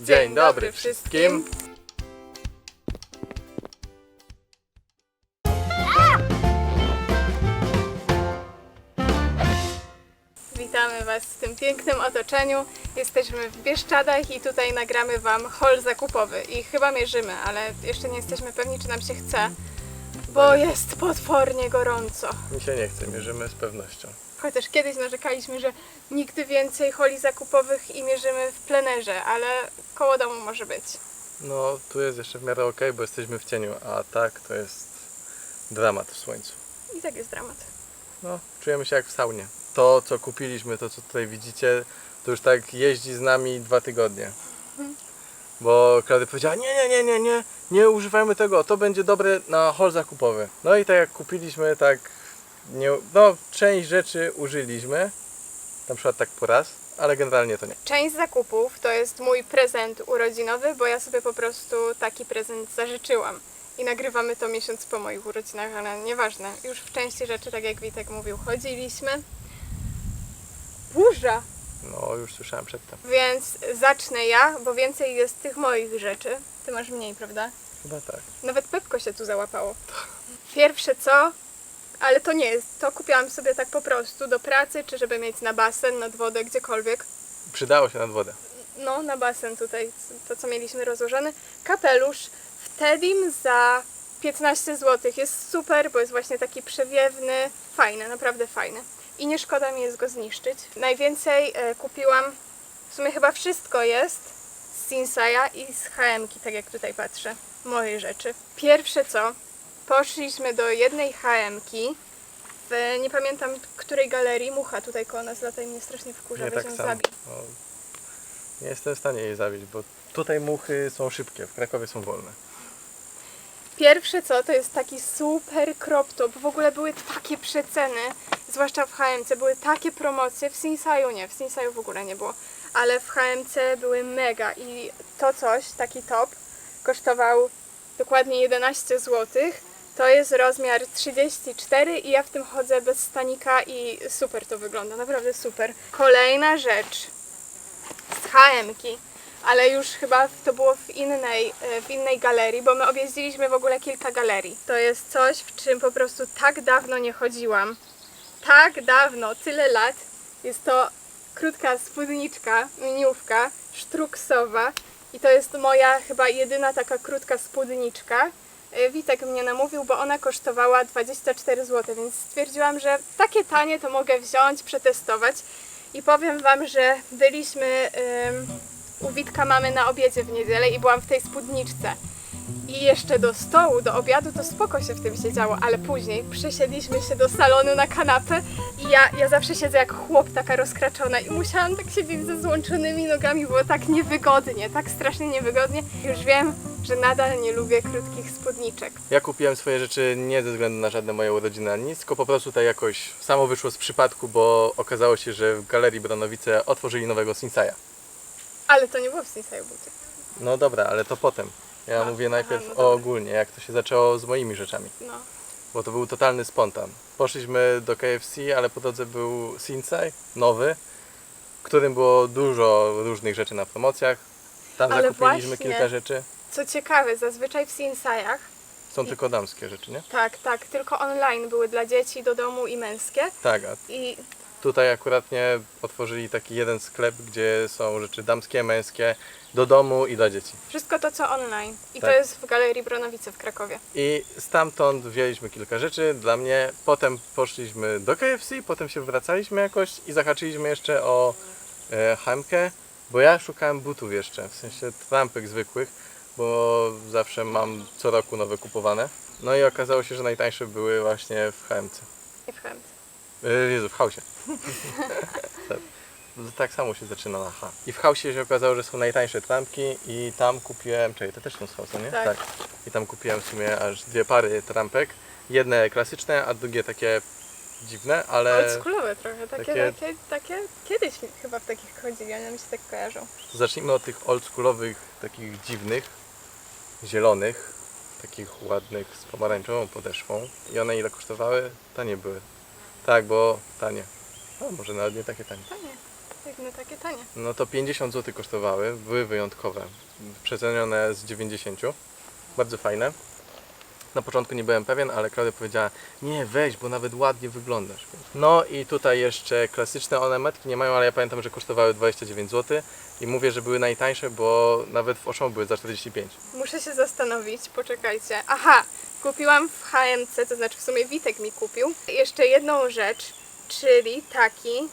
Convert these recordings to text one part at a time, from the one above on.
Dzień dobry wszystkim. Witamy Was w tym pięknym otoczeniu. Jesteśmy w Bieszczadach i tutaj nagramy Wam haul zakupowy. I chyba mierzymy, ale jeszcze nie jesteśmy pewni, czy nam się chce, bo jest potwornie gorąco. Mi się nie chce, mierzymy z pewnością. Chociaż kiedyś narzekaliśmy, że nigdy więcej holi zakupowych i mierzymy w plenerze, ale koło domu może być. No, tu jest jeszcze w miarę ok, bo jesteśmy w cieniu, a tak to jest dramat w słońcu. I tak jest dramat. No, czujemy się jak w saunie. To, co kupiliśmy, to, co tutaj widzicie, to już tak jeździ z nami dwa tygodnie. Bo Klaudia powiedziała, nie, nie, nie, nie, nie, nie używajmy tego, to będzie dobre na hol zakupowy. No i tak jak kupiliśmy, tak, nie, no, część rzeczy użyliśmy, na przykład tak po raz, ale generalnie to nie. Część zakupów to jest mój prezent urodzinowy, bo ja sobie po prostu taki prezent zażyczyłam. I nagrywamy to miesiąc po moich urodzinach, ale nieważne. Już w części rzeczy, tak jak Witek mówił, chodziliśmy. Burza! No, już słyszałem przedtem. Więc zacznę ja, bo więcej jest tych moich rzeczy. Ty masz mniej, prawda? Chyba tak. Nawet Pepko się tu załapało. Pierwsze co, ale to nie jest, to kupiłam sobie tak po prostu do pracy, czy żeby mieć na basen, nad wodę, gdziekolwiek. Przydało się nad wodę. no, na basen tutaj, to co mieliśmy rozłożony. Kapelusz w Tedim za 15 zł. Jest super, bo jest właśnie taki przewiewny, fajny, naprawdę fajny. I nie szkoda mi jest go zniszczyć. Najwięcej e, kupiłam, w sumie chyba wszystko jest z Sinsaja i z HM-ki, tak jak tutaj patrzę. Moje rzeczy. Pierwsze co, poszliśmy do jednej HM-ki w, nie pamiętam której galerii, mucha tutaj koło nas lata i mnie strasznie wkurza, weź tak ją zabij. No, nie jestem w stanie jej zabić, bo tutaj muchy są szybkie, w Krakowie są wolne. Pierwsze co, to jest taki super crop top. W ogóle były takie przeceny, zwłaszcza w HMC, były takie promocje. W Sinsaju nie, w Sinsaju w ogóle nie było, ale w HMC były mega i to coś, taki top, kosztował dokładnie 11 zł. To jest rozmiar 34 i ja w tym chodzę bez stanika i super to wygląda, naprawdę super. Kolejna rzecz z HM-ki, ale już chyba to było w innej, e, w innej galerii, bo my objeździliśmy w ogóle kilka galerii. To jest coś, w czym po prostu tak dawno nie chodziłam. Tak dawno, tyle lat. Jest to krótka spódniczka, miniówka, sztruksowa i to jest moja chyba jedyna taka krótka spódniczka. E, Witek mnie namówił, bo ona kosztowała 24 zł, więc stwierdziłam, że takie tanie to mogę wziąć, przetestować. I powiem Wam, że byliśmy u Witka mamy na obiedzie w niedzielę i byłam w tej spódniczce. I jeszcze do stołu, do obiadu to spoko się w tym siedziało, ale później przysiedliśmy się do salonu na kanapę i ja, ja zawsze siedzę jak chłop, taka rozkraczona i musiałam tak siedzieć ze złączonymi nogami, było tak niewygodnie, tak strasznie niewygodnie. Już wiem, że nadal nie lubię krótkich spódniczek. Ja kupiłem swoje rzeczy nie ze względu na żadne moje urodziny ani nic, tylko po prostu tak jakoś samo wyszło z przypadku, bo okazało się, że w Galerii Bronowice otworzyli nowego Sinsaja. Ale to nie było w Sinsaju buty. No dobra, ale to potem. Ja A, mówię aha, najpierw no o dobra. ogólnie, jak to się zaczęło z moimi rzeczami. No. Bo to był totalny spontan. Poszliśmy do KFC, ale po drodze był Sinsai, nowy, w którym było dużo różnych rzeczy na promocjach. Tam Ale zakupiliśmy właśnie- kilka rzeczy. Co ciekawe, zazwyczaj w Sinsajach Są tylko damskie rzeczy, nie? Tak, tak, tylko online były dla dzieci do domu i męskie. Tak, a I Tutaj akuratnie otworzyli taki jeden sklep, gdzie są rzeczy damskie, męskie, do domu i dla dzieci. wszystko to, co online. I Tak. to jest w Galerii Bronowice w Krakowie. I stamtąd wzięliśmy kilka rzeczy dla mnie, potem poszliśmy do KFC, potem się wracaliśmy jakoś i zahaczyliśmy jeszcze o e, Hamkę, bo ja szukałem butów jeszcze, w sensie trampek zwykłych, bo zawsze mam co roku nowe kupowane. No i okazało się, że najtańsze były właśnie w HMC. Nie w chęt. E, Jezu, w Hausie. tak. To tak samo się zaczyna na H. I w Hausie się okazało, że są najtańsze trampki i tam kupiłem, czekaj, to też są z Hausa, nie? Tak. I tam kupiłem w sumie aż dwie pary trampek. Jedne klasyczne, a drugie takie dziwne, ale Oldschoolowe trochę, takie, takie- takie, takie, kiedyś chyba w takich chodzili, one mi się tak kojarzą. zacznijmy od tych oldschoolowych, takich dziwnych, zielonych, takich ładnych z pomarańczową podeszwą. I one ile kosztowały? Tanie były. Tak, bo tanie. A może nawet nie takie tanie. To nie. Jak na takie tanie. No to 50 zł kosztowały, były wyjątkowe, przecenione z 90. Bardzo fajne. Na początku nie byłem pewien, ale Klaudia powiedziała, nie weź, bo nawet ładnie wyglądasz. No i tutaj jeszcze klasyczne one metki nie mają, ale ja pamiętam, że kosztowały 29 zł i mówię, że były najtańsze, bo nawet w Auchan były za 45. Muszę się zastanowić, poczekajcie. Aha, kupiłam w HMC, to znaczy w sumie Witek mi kupił. Jeszcze jedną rzecz, czyli taki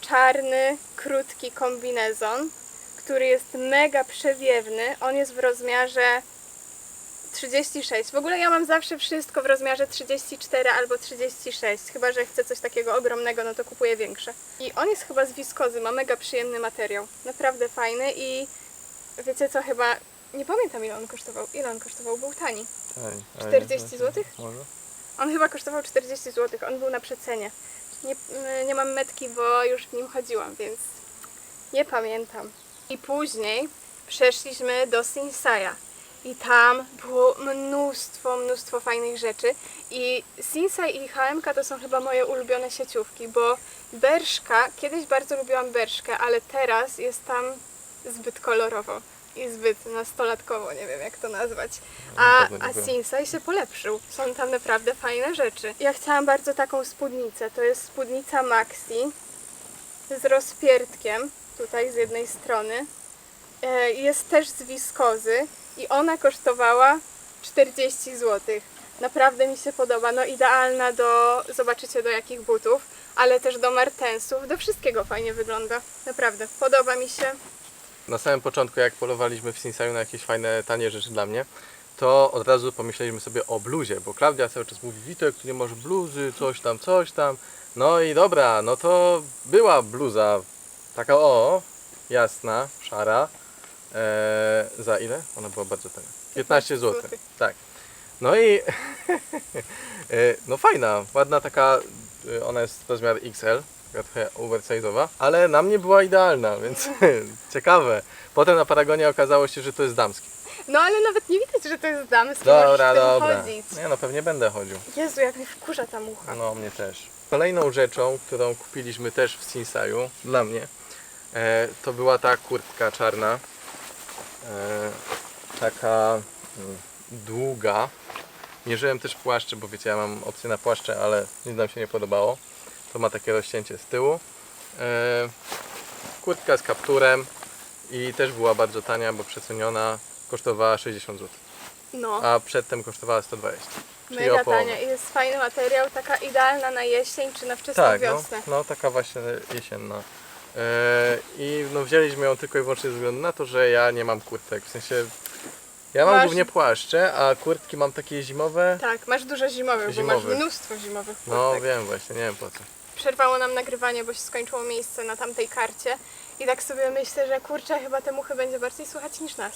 czarny, krótki kombinezon, który jest mega przewiewny. On jest w rozmiarze 36. W ogóle ja mam zawsze wszystko w rozmiarze 34 albo 36. Chyba, że chcę coś takiego ogromnego, no to kupuję większe. I on jest chyba z wiskozy, ma mega przyjemny materiał. Naprawdę fajny i wiecie co, chyba nie pamiętam ile on kosztował. Ile on kosztował? Był tani. Ale- 40 złotych? Może? On chyba kosztował 40 zł, on był na przecenie. Nie, nie mam metki, bo już w nim chodziłam, więc nie pamiętam. I później przeszliśmy do Sinsaja. I tam było mnóstwo, mnóstwo fajnych rzeczy. I Sinsai i HMK to są chyba moje ulubione sieciówki, bo Berszka, kiedyś bardzo lubiłam Berszkę, ale teraz jest tam zbyt kolorowo i zbyt nastolatkowo, nie wiem jak to nazwać. A, nie a byłem. Sinsai się polepszył. Są tam naprawdę fajne rzeczy. Ja chciałam bardzo taką spódnicę. To jest spódnica Maxi z rozpierdkiem tutaj z jednej strony. E, Jest też z wiskozy i ona kosztowała 40 zł. Naprawdę mi się podoba. No idealna do, zobaczycie do jakich butów, ale też do martensów. Do wszystkiego fajnie wygląda. Naprawdę, podoba mi się. Na samym początku, jak polowaliśmy w Sinsaju na jakieś fajne, tanie rzeczy dla mnie, to od razu pomyśleliśmy sobie o bluzie, bo Klaudia cały czas mówi, Witek, tu nie masz bluzy, coś tam, coś tam. No i dobra, no to była bluza, taka o, jasna, szara. Eee, za ile? Ona była bardzo tania. 15 zł. Tak. No i e, no fajna, ładna taka, e, ona jest rozmiar XL, taka trochę oversize'owa, ale na mnie była idealna, więc ciekawe. Potem na Paragonie okazało się, że to jest damski. No ale nawet nie widać, że to jest damski. Możesz Dobra, w tym dobra. chodzić. Nie no, pewnie będę chodził. Jezu, jak mi wkurza ta mucha. No, mnie też. Kolejną rzeczą, którą kupiliśmy też w Sinsaju, dla mnie, e, to była ta kurtka czarna. E, taka mm, długa. Mierzyłem też płaszcze, bo wiecie, ja mam opcję na płaszcze, ale nic nam się nie podobało. To ma takie rozcięcie z tyłu. E, kurtka z kapturem i też była bardzo tania, bo przeceniona. Kosztowała 60 zł, No. a przedtem kosztowała 120. Czyli Mega o połowę. tania i jest fajny materiał, taka idealna na jesień czy na wczesną Tak, no, wiosnę. no taka właśnie jesienna. E, I no wzięliśmy ją tylko i wyłącznie ze względu na to, że ja nie mam kurtek. W sensie ja mam Masz- głównie płaszcze, a kurtki mam takie zimowe. Tak, masz dużo zimowych, bo Zimowych. masz mnóstwo zimowych No kurtek. wiem właśnie, nie wiem po co. Przerwało nam nagrywanie, bo się skończyło miejsce na tamtej karcie i tak sobie myślę, że kurczę, chyba te muchy będzie bardziej słuchać niż nas.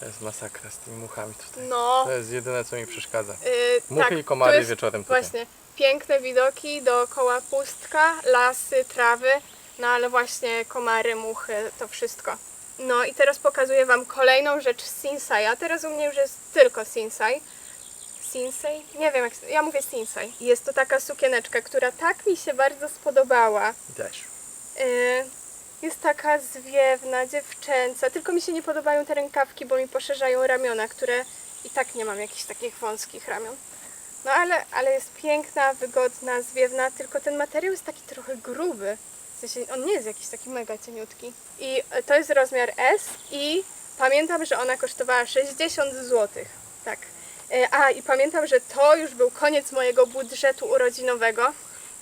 To jest masakra z tymi muchami tutaj. No, To jest jedyne co mi przeszkadza. yy, Muchy tak, i komary to jest wieczorem tutaj. Właśnie, piękne widoki, dookoła pustka, lasy, trawy, no ale właśnie komary, muchy, to wszystko. No i teraz pokazuję Wam kolejną rzecz z Sinsai, teraz u mnie już jest tylko Sinsai. Sinsei? Nie wiem jak, ja mówię Sinsai. Jest to taka sukieneczka, która tak mi się bardzo spodobała. Też. Y, Jest taka zwiewna, dziewczęca, tylko mi się nie podobają te rękawki, bo mi poszerzają ramiona, które i tak nie mam jakichś takich wąskich ramion. No ale, ale jest piękna, wygodna, zwiewna, tylko ten materiał jest taki trochę gruby. W sensie on nie jest jakiś taki mega cieniutki. I to jest rozmiar S i pamiętam, że ona kosztowała 60 zł. Tak. E, A i pamiętam, że to już był koniec mojego budżetu urodzinowego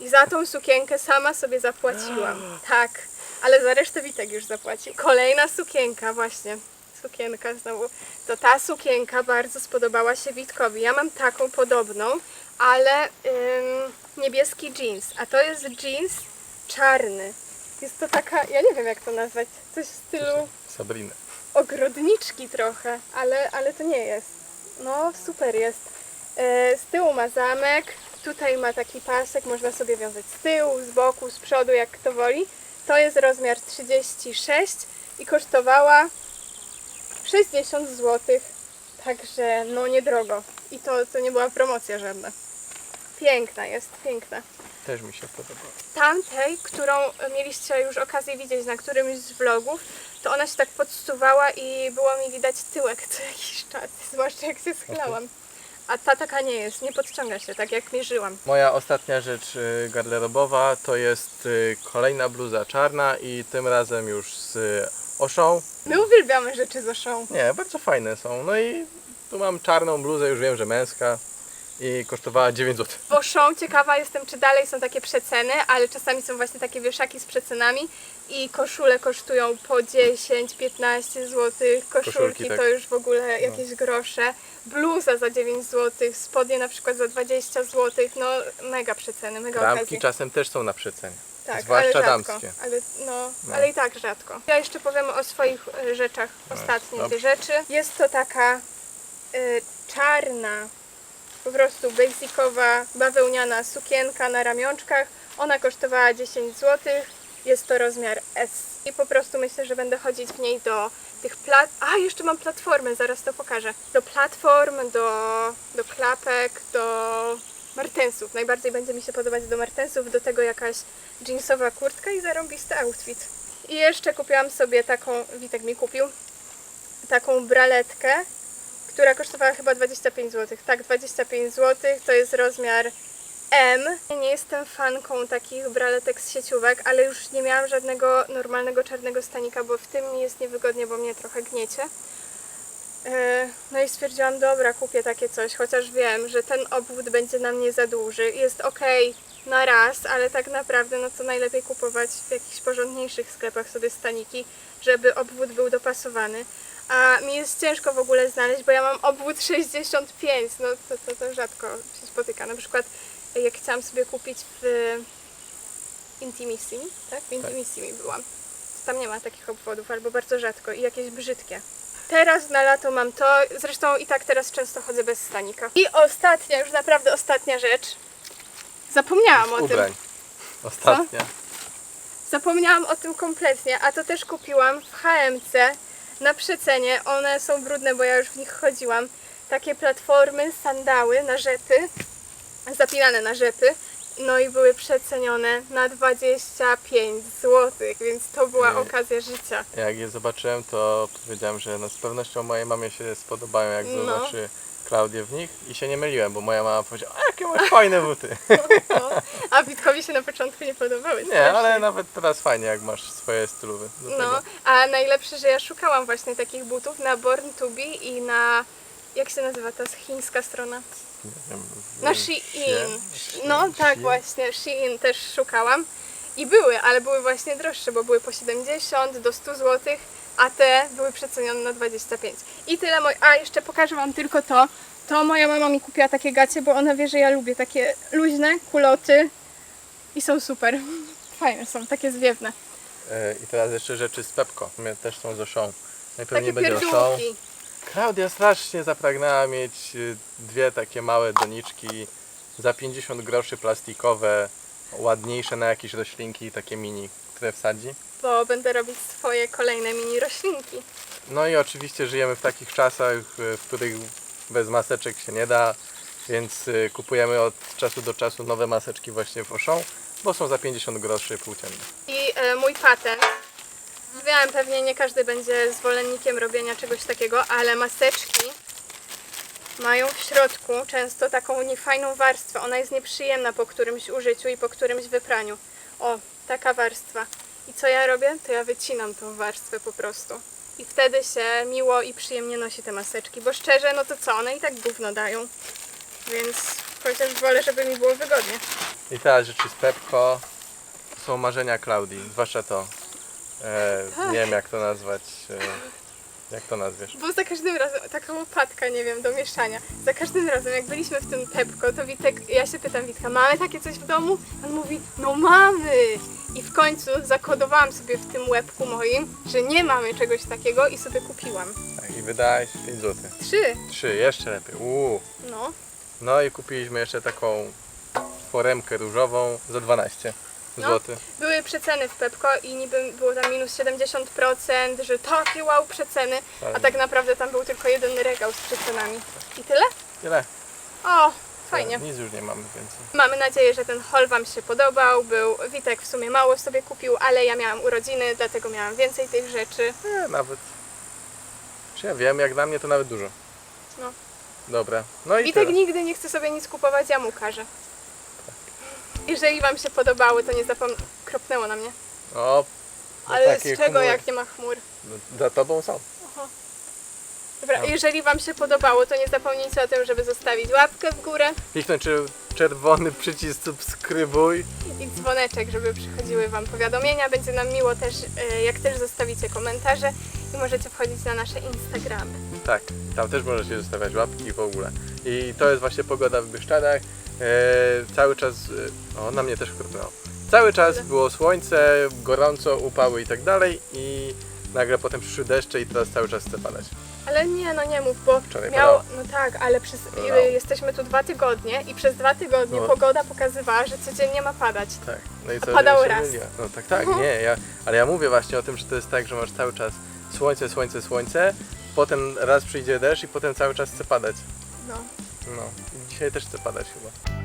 i za tą sukienkę sama sobie zapłaciłam. Tak, ale za resztę Witek już zapłaci. Kolejna sukienka, właśnie. Sukienka znowu. To ta sukienka bardzo spodobała się Witkowi. Ja mam taką podobną, ale ym, niebieski jeans, a to jest jeans czarny. Jest to taka, ja nie wiem jak to nazwać, coś w stylu Sabrina. ogrodniczki trochę, ale, ale to nie jest. No, super jest. E, z tyłu ma zamek, tutaj ma taki pasek, można sobie wiązać z tyłu, z boku, z przodu, jak kto woli. To jest rozmiar 36 i kosztowała 60 zł. Także no niedrogo. I to, to nie była promocja żadna. Piękna jest, piękna. Też mi się podoba. Tamtej, którą mieliście już okazję widzieć na którymś z vlogów, to ona się tak podsuwała i było mi widać tyłek co jakiś czas, zwłaszcza jak się schylałam. A ta taka nie jest, nie podciąga się tak jak mierzyłam. Moja ostatnia rzecz y, garderobowa to jest y, kolejna bluza czarna i tym razem już z y, oszą. My uwielbiamy rzeczy z oszą. Nie, bardzo fajne są. No i tu mam czarną bluzę, już wiem, że męska i kosztowała 9 zł. W oszą ciekawa jestem, czy dalej są takie przeceny, ale czasami są właśnie takie wieszaki z przecenami i koszule kosztują po 10-15 zł, koszulki Koszulki, tak. to już w ogóle jakieś grosze, bluza za 9 zł, spodnie na przykład za 20 zł, no mega przeceny, mega Ramki okazje. czasem też są na przecenie. Tak, zwłaszcza ale rzadko, damskie. Ale, no, No. ale i tak rzadko. Ja jeszcze powiem o swoich e, rzeczach, ostatnie dobrze. te rzeczy. Jest to taka y, czarna, po prostu basicowa, bawełniana sukienka na ramionczkach. Ona kosztowała 10 zł. Jest to rozmiar S. I po prostu myślę, że będę chodzić w niej do tych plat... A, jeszcze mam platformę, zaraz to pokażę. Do platform, do, do klapek, do martensów. Najbardziej będzie mi się podobać do martensów, do tego jakaś jeansowa kurtka i zarąbisty outfit. I jeszcze kupiłam sobie taką, Witek mi kupił, taką braletkę, która kosztowała chyba 25 zł. Tak, 25 zł to jest rozmiar M. Nie jestem fanką takich braletek z sieciówek, ale już nie miałam żadnego normalnego czarnego stanika, bo w tym mi jest niewygodnie, bo mnie trochę gniecie. E, No i stwierdziłam, dobra, kupię takie coś, chociaż wiem, że ten obwód będzie na mnie za duży. Jest ok na raz, ale tak naprawdę no to najlepiej kupować w jakichś porządniejszych sklepach sobie staniki, żeby obwód był dopasowany. A mi jest ciężko w ogóle znaleźć, bo ja mam obwód 65, no to, to, to rzadko się spotyka. Na przykład jak chciałam sobie kupić w Intimissimi, tak? W Intimissimi byłam. Tam nie ma takich obwodów, albo bardzo rzadko i jakieś brzydkie. Teraz na lato mam to, zresztą i tak teraz często chodzę bez stanika. I ostatnia, już naprawdę ostatnia rzecz. Zapomniałam o tym. Ubrań. Ostatnia. Zapomniałam o tym kompletnie, a to też kupiłam w HMC na przecenie. One są brudne, bo ja już w nich chodziłam. Takie platformy, sandały na rzepy, zapinane na rzepy. No i były przecenione na 25 zł, więc to była Nie. okazja życia. Jak je zobaczyłem, to powiedziałem, że no z pewnością mojej mamie się spodobają, jak No. zobaczy Klaudię w nich. I się nie myliłem, bo moja mama powiedziała, a jakie masz fajne buty. No. A Witkowi się na początku nie podobały. Nie, ale nawet teraz fajnie, jak masz swoje stylowe. Do No, a najlepsze, że ja szukałam właśnie takich butów na Born to Be i na. Jak się nazywa ta chińska strona? Nie wiem, w- Shein. No tak właśnie, Shein też szukałam. I były, ale były właśnie droższe, bo były po 70 do 100 zł, a te były przecenione na 25. I tyle moj. A jeszcze pokażę Wam tylko to. To moja mama mi kupiła takie gacie, bo ona wie, że ja lubię takie luźne kuloty i są super. Fajne są, takie zwiewne. E, I teraz jeszcze rzeczy z Pepko. Mnie też są z Oszą. Najpewniej Takie będzie Oszą. pierdółki. Klaudia strasznie zapragnęła mieć y, dwie takie małe doniczki za 50 groszy plastikowe, ładniejsze na jakieś roślinki, takie mini, które wsadzi. Bo będę robić swoje kolejne mini roślinki. No i oczywiście żyjemy w takich czasach, y, w których bez maseczek się nie da, więc y, kupujemy od czasu do czasu nowe maseczki właśnie w Oszą, bo są za 50 groszy płócienne. I e, mój patent. Wiem, pewnie nie każdy będzie zwolennikiem robienia czegoś takiego, ale maseczki mają w środku często taką niefajną warstwę. Ona jest nieprzyjemna po którymś użyciu i po którymś wypraniu. O, taka warstwa. I co ja robię? To ja wycinam tą warstwę po prostu. I wtedy się miło i przyjemnie nosi te maseczki, bo szczerze, no to co, one i tak gówno dają. Więc chociaż wolę, żeby mi było wygodnie. I teraz rzeczy z Pepko to są marzenia Klaudii, zwłaszcza to. E, nie wiem jak to nazwać. E, jak to nazwiesz? Bo za każdym razem, taka łopatka, nie wiem, do mieszania. Za każdym razem, jak byliśmy w tym Pepko, to Witek, ja się pytam Witka, mamy takie coś w domu? On mówi, no mamy! I w końcu zakodowałam sobie w tym łebku moim, że nie mamy czegoś takiego i sobie kupiłam. Tak, I wydałeś 5 zł. Trzy, Trzy, jeszcze lepiej. Uuu. no. No i kupiliśmy jeszcze taką foremkę różową za 12 No. zł. Były przeceny w Pepko i niby było tam minus 70%, że takie wow przeceny, a Tak. tak naprawdę tam był tylko jeden regał z przecenami. I tyle? Tyle. O, fajnie. Nic już nie mamy więcej. Mamy nadzieję, że ten haul Wam się podobał. Był Witek w sumie mało sobie kupił, ale ja miałam urodziny, dlatego miałam więcej tych rzeczy. Nie, nawet. Czy ja wiem, jak dla mnie to nawet dużo. No. Dobra. No i Witek tyle. nigdy nie chce sobie nic kupować, ja mu każę. Jeżeli Wam się podobały, to nie zapomnijcie. Kropnęło na mnie. O, Ale z czego, jak nie ma chmur? No, Za tobą są. Dobra, No. jeżeli Wam się podobało, to nie zapomnijcie o tym, żeby zostawić łapkę w górę Kliknąć czy- czerwony przycisk subskrybuj. i dzwoneczek, żeby przychodziły Wam powiadomienia. Będzie nam miło też, e, jak też zostawicie komentarze i możecie wchodzić na nasze Instagramy. Tak, tam też możecie zostawiać łapki w ogóle. I to jest właśnie pogoda w Bieszczadach. E, cały czas, e, o na mnie też kropnęło. Cały czas było słońce, gorąco, upały i tak dalej i nagle potem przyszły deszcze i teraz cały czas chce padać. Ale nie, no nie mów, bo Wczoraj miało, no tak, ale przez, Padało. y, jesteśmy tu dwa tygodnie i przez dwa tygodnie No. pogoda pokazywała, że codziennie ma padać. Tak. No i co, padało się raz. myliła. No tak, tak, Mhm. nie, ja, ale ja mówię właśnie o tym, że to jest tak, że masz cały czas słońce, słońce, słońce, potem raz przyjdzie deszcz i potem cały czas chce padać. No. No, i dzisiaj też chce padać chyba.